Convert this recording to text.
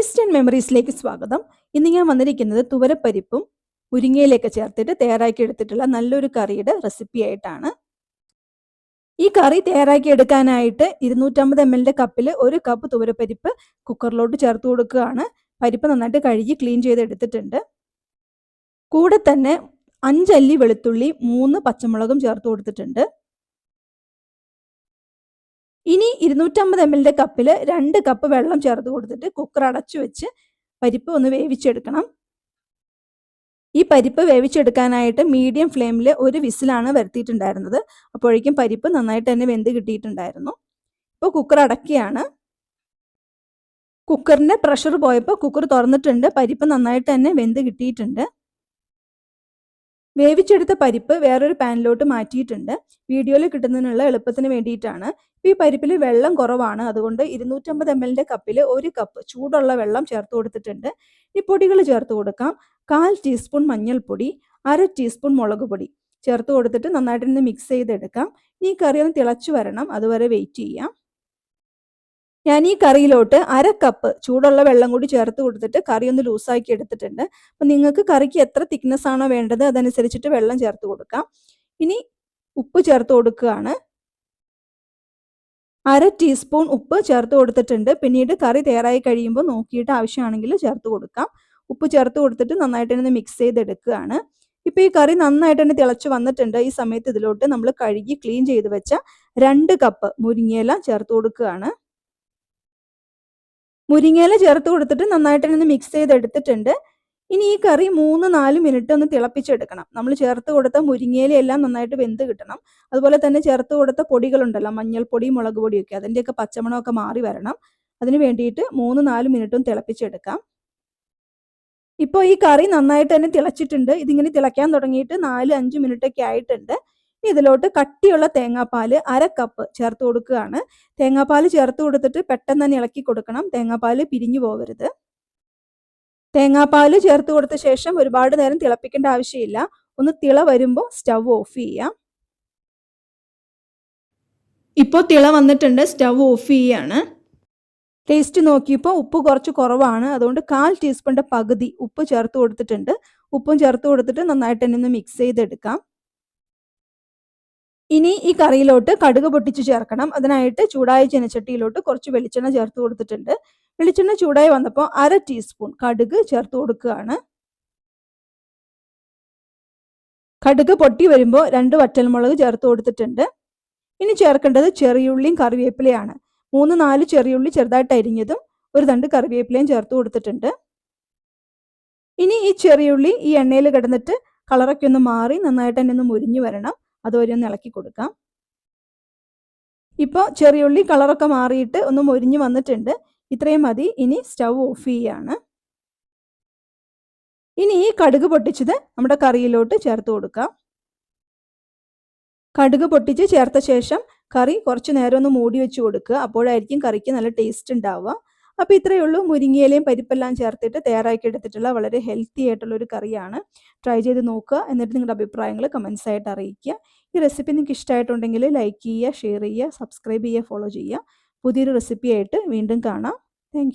Taste and മെമ്മറീസിലേക്ക് സ്വാഗതം. ഇന്ന് ഞാൻ വന്നിരിക്കുന്നത് തുവരപ്പരിപ്പും മുരിങ്ങയിലേക്ക് ചേർത്തിട്ട് തയ്യാറാക്കി എടുത്തിട്ടുള്ള നല്ലൊരു കറിയുടെ റെസിപ്പി ആയിട്ടാണ്. ഈ കറി തയ്യാറാക്കി എടുക്കാനായിട്ട് ഇരുന്നൂറ്റമ്പത് എം എല്ലിന്റെ കപ്പിൽ ഒരു കപ്പ് തുവരപ്പരിപ്പ് കുക്കറിലോട്ട് ചേർത്ത് കൊടുക്കുകയാണ്. പരിപ്പ് നന്നായിട്ട് കഴുകി ക്ലീൻ ചെയ്ത് എടുത്തിട്ടുണ്ട്. കൂടെ തന്നെ അഞ്ചല്ലി വെളുത്തുള്ളി മൂന്ന് പച്ചമുളകും ചേർത്ത് കൊടുത്തിട്ടുണ്ട്. ഇനി ഇരുന്നൂറ്റമ്പത് എം എല്ലിന്റെ കപ്പിൽ രണ്ട് കപ്പ് വെള്ളം ചേർത്ത് കൊടുത്തിട്ട് കുക്കർ അടച്ചു വെച്ച് പരിപ്പ് ഒന്ന് വേവിച്ചെടുക്കണം. ഈ പരിപ്പ് വേവിച്ചെടുക്കാനായിട്ട് മീഡിയം ഫ്ലെയിമിൽ ഒരു വിസിലാണ് വരുത്തിയിട്ടുണ്ടായിരുന്നത്. അപ്പോഴേക്കും പരിപ്പ് നന്നായിട്ട് തന്നെ വെന്ത് കിട്ടിയിട്ടുണ്ടായിരുന്നു. ഇപ്പോൾ കുക്കർ അടക്കുകയാണ്. കുക്കറിന്റെ പ്രഷർ പോയപ്പോൾ കുക്കർ തുറന്നിട്ടുണ്ട്. പരിപ്പ് നന്നായിട്ട് തന്നെ വെന്ത് കിട്ടിയിട്ടുണ്ട്. വേവിച്ചെടുത്ത പരിപ്പ് വേറൊരു പാനിലോട്ട് മാറ്റിയിട്ടുണ്ട്. വീഡിയോയിൽ കിട്ടുന്നതിനുള്ള എളുപ്പത്തിന് വേണ്ടിയിട്ടാണ്. ഈ പരിപ്പിൽ വെള്ളം കുറവാണ്. അതുകൊണ്ട് ഇരുന്നൂറ്റമ്പത് എം എല്ലിന്റെ കപ്പിൽ ഒരു കപ്പ് ചൂടുള്ള വെള്ളം ചേർത്ത് കൊടുത്തിട്ടുണ്ട്. ഈ പൊടികൾ ചേർത്ത് കൊടുക്കാം. കാൽ ടീസ്പൂൺ മഞ്ഞൾപ്പൊടി അര ടീസ്പൂൺ മുളക് പൊടി ചേർത്ത് കൊടുത്തിട്ട് നന്നായിട്ട് ഒന്ന് മിക്സ് ചെയ്തെടുക്കാം ഈ കറി ഒന്ന് തിളച്ചു വരണം. അതുവരെ വെയിറ്റ് ചെയ്യാം. ഞാൻ ഈ കറിയിലോട്ട് അര കപ്പ് ചൂടുള്ള വെള്ളം കൂടി ചേർത്ത് കൊടുത്തിട്ട് കറി ഒന്ന് ലൂസാക്കി എടുത്തിട്ടുണ്ട്. അപ്പം നിങ്ങൾക്ക് കറിക്ക് എത്ര തിക്നെസ് ആണോ വേണ്ടത് അതനുസരിച്ചിട്ട് വെള്ളം ചേർത്ത് കൊടുക്കാം. ഇനി ഉപ്പ് ചേർത്ത് കൊടുക്കുകയാണ്. അര ടീസ്പൂൺ ഉപ്പ് ചേർത്ത് കൊടുത്തിട്ടുണ്ട്. പിന്നീട് കറി തയ്യാറായി കഴിയുമ്പോൾ നോക്കിയിട്ട് ആവശ്യമാണെങ്കിൽ ചേർത്ത് കൊടുക്കാം. ഉപ്പ് ചേർത്ത് കൊടുത്തിട്ട് നന്നായിട്ട് തന്നെ മിക്സ് ചെയ്തെടുക്കുകയാണ്. ഇപ്പോൾ ഈ കറി നന്നായിട്ട് തന്നെ തിളച്ച് വന്നിട്ടുണ്ട്. ഈ സമയത്ത് ഇതിലോട്ട് നമ്മൾ കഴുകി ക്ലീൻ ചെയ്ത് വെച്ച രണ്ട് കപ്പ് മുരിങ്ങയില ചേർത്ത് കൊടുക്കുകയാണ്. മുരിങ്ങയില ചേർത്ത് കൊടുത്തിട്ട് നന്നായിട്ട് തന്നെ മിക്സ് ചെയ്തെടുത്തിട്ടുണ്ട്. ഇനി ഈ കറി മൂന്ന് നാല് മിനിറ്റ് ഒന്ന് തിളപ്പിച്ചെടുക്കണം. നമ്മൾ ചേർത്ത് കൊടുത്ത മുരിങ്ങയിലെല്ലാം നന്നായിട്ട് വെന്ത് കിട്ടണം. അതുപോലെ തന്നെ ചേർത്ത് കൊടുത്ത പൊടികളുണ്ടല്ലോ മഞ്ഞൾപ്പൊടി മുളക് പൊടിയൊക്കെ അതിന്റെയൊക്കെ പച്ചമണമൊക്കെ മാറി വരണം. അതിന് വേണ്ടിയിട്ട് മൂന്ന് നാല് മിനിറ്റും തിളപ്പിച്ചെടുക്കാം. ഇപ്പോൾ ഈ കറി നന്നായിട്ട് തന്നെ തിളച്ചിട്ടുണ്ട്. ഇതിങ്ങനെ തിളയ്ക്കാൻ തുടങ്ങിയിട്ട് നാല് അഞ്ച് മിനിറ്റൊക്കെ ആയിട്ടുണ്ട്. ഇതിലോട്ട് കട്ടിയുള്ള തേങ്ങാപ്പാൽ അര കപ്പ് ചേർത്ത് കൊടുക്കുകയാണ്. തേങ്ങാപ്പാൽ ചേർത്ത് കൊടുത്തിട്ട് പെട്ടെന്ന് തന്നെ ഇളക്കി കൊടുക്കണം. തേങ്ങാപ്പാൽ പിരിഞ്ഞു പോകരുത് തേങ്ങാപ്പാൽ ചേർത്ത് കൊടുത്ത ശേഷം ഒരുപാട് നേരം തിളപ്പിക്കേണ്ട ആവശ്യമില്ല. ഒന്ന് തിള വരുമ്പോൾ സ്റ്റവ് ഓഫ് ചെയ്യാം. ഇപ്പോൾ തിള വന്നിട്ടുണ്ട്. സ്റ്റവ് ഓഫ് ചെയ്യാണ്. ടേസ്റ്റ് നോക്കിയപ്പോൾ ഉപ്പ് കുറച്ച് കുറവാണ്. അതുകൊണ്ട് കാൽ ടീസ്പൂണിന്റെ പകുതി ഉപ്പ് ചേർത്ത് കൊടുത്തിട്ടുണ്ട്. ഉപ്പും ചേർത്ത് കൊടുത്തിട്ട് നന്നായിട്ട് തന്നെ ഒന്ന് മിക്സ് ചെയ്തെടുക്കാം. ഇനി ഈ കറിയിലോട്ട് കടുക് പൊട്ടിച്ച് ചേർക്കണം. അതിനായിട്ട് ചൂടായ ചീനച്ചട്ടിയിലോട്ട് കുറച്ച് വെളിച്ചെണ്ണ ചേർത്ത് കൊടുത്തിട്ടുണ്ട്. വെളിച്ചെണ്ണ ചൂടായി വന്നപ്പോൾ അര ടീസ്പൂൺ കടുക് ചേർത്ത് കൊടുക്കുകയാണ്. കടുക് പൊട്ടി വരുമ്പോൾ രണ്ട് വറ്റൽമുളക് ചേർത്ത് കൊടുത്തിട്ടുണ്ട്. ഇനി ചേർക്കേണ്ടത് ചെറിയുള്ളിയും കറിവേപ്പിലയാണ്. മൂന്ന് നാല് ചെറിയുള്ളി ചെറുതായിട്ട് അരിഞ്ഞതും ഒരു തണ്ട് കറിവേപ്പിലയും ചേർത്ത് കൊടുത്തിട്ടുണ്ട്. ഇനി ഈ ചെറിയുള്ളി ഈ എണ്ണയിൽ കിടന്നിട്ട് കളറൊക്കെ ഒന്ന് മാറി നന്നായിട്ട് തന്നെ ഒന്ന് മുരിഞ്ഞു വരണം. അതുവരെ ഒന്ന് ഇളക്കി കൊടുക്കാം. ഇപ്പോൾ ചെറിയുള്ളി കളറൊക്കെ മാറിയിട്ട് ഒന്ന് മൊരിഞ്ഞ് വന്നിട്ടുണ്ട്. ഇത്രയും മതി. ഇനി സ്റ്റൗ ഓഫ് ചെയ്യാണ്. ഇനി ഈ കടുക് പൊട്ടിച്ചത് നമ്മുടെ കറിയിലോട്ട് ചേർത്ത് കൊടുക്കാം. കടുക് പൊട്ടിച്ച് ചേർത്ത ശേഷം കറി കുറച്ച് നേരം ഒന്ന് മൂടി വെച്ച് കൊടുക്കുക. അപ്പോഴായിരിക്കും കറിക്ക് നല്ല ടേസ്റ്റ് ഉണ്ടാവുക. അപ്പോൾ ഇത്രയേ ഉള്ളൂ. മുരിങ്ങയിലയും പരിപ്പെല്ലാം ചേർത്തിട്ട് തയ്യാറാക്കി എടുത്തിട്ടുള്ള വളരെ ഹെൽത്തി ആയിട്ടുള്ള ഒരു കറിയാണ്. ട്രൈ ചെയ്ത് നോക്കുക. എന്നിട്ട് നിങ്ങളുടെ അഭിപ്രായങ്ങൾ കമൻസ് ആയിട്ട് അറിയിക്കുക. ഈ റെസിപ്പി നിങ്ങൾക്ക് ഇഷ്ടമായിട്ടുണ്ടെങ്കിൽ ലൈക്ക് ചെയ്യുക ഷെയർ ചെയ്യുക സബ്സ്ക്രൈബ് ചെയ്യുക ഫോളോ ചെയ്യുക. പുതിയൊരു റെസിപ്പി ആയിട്ട് വീണ്ടും കാണാം. താങ്ക്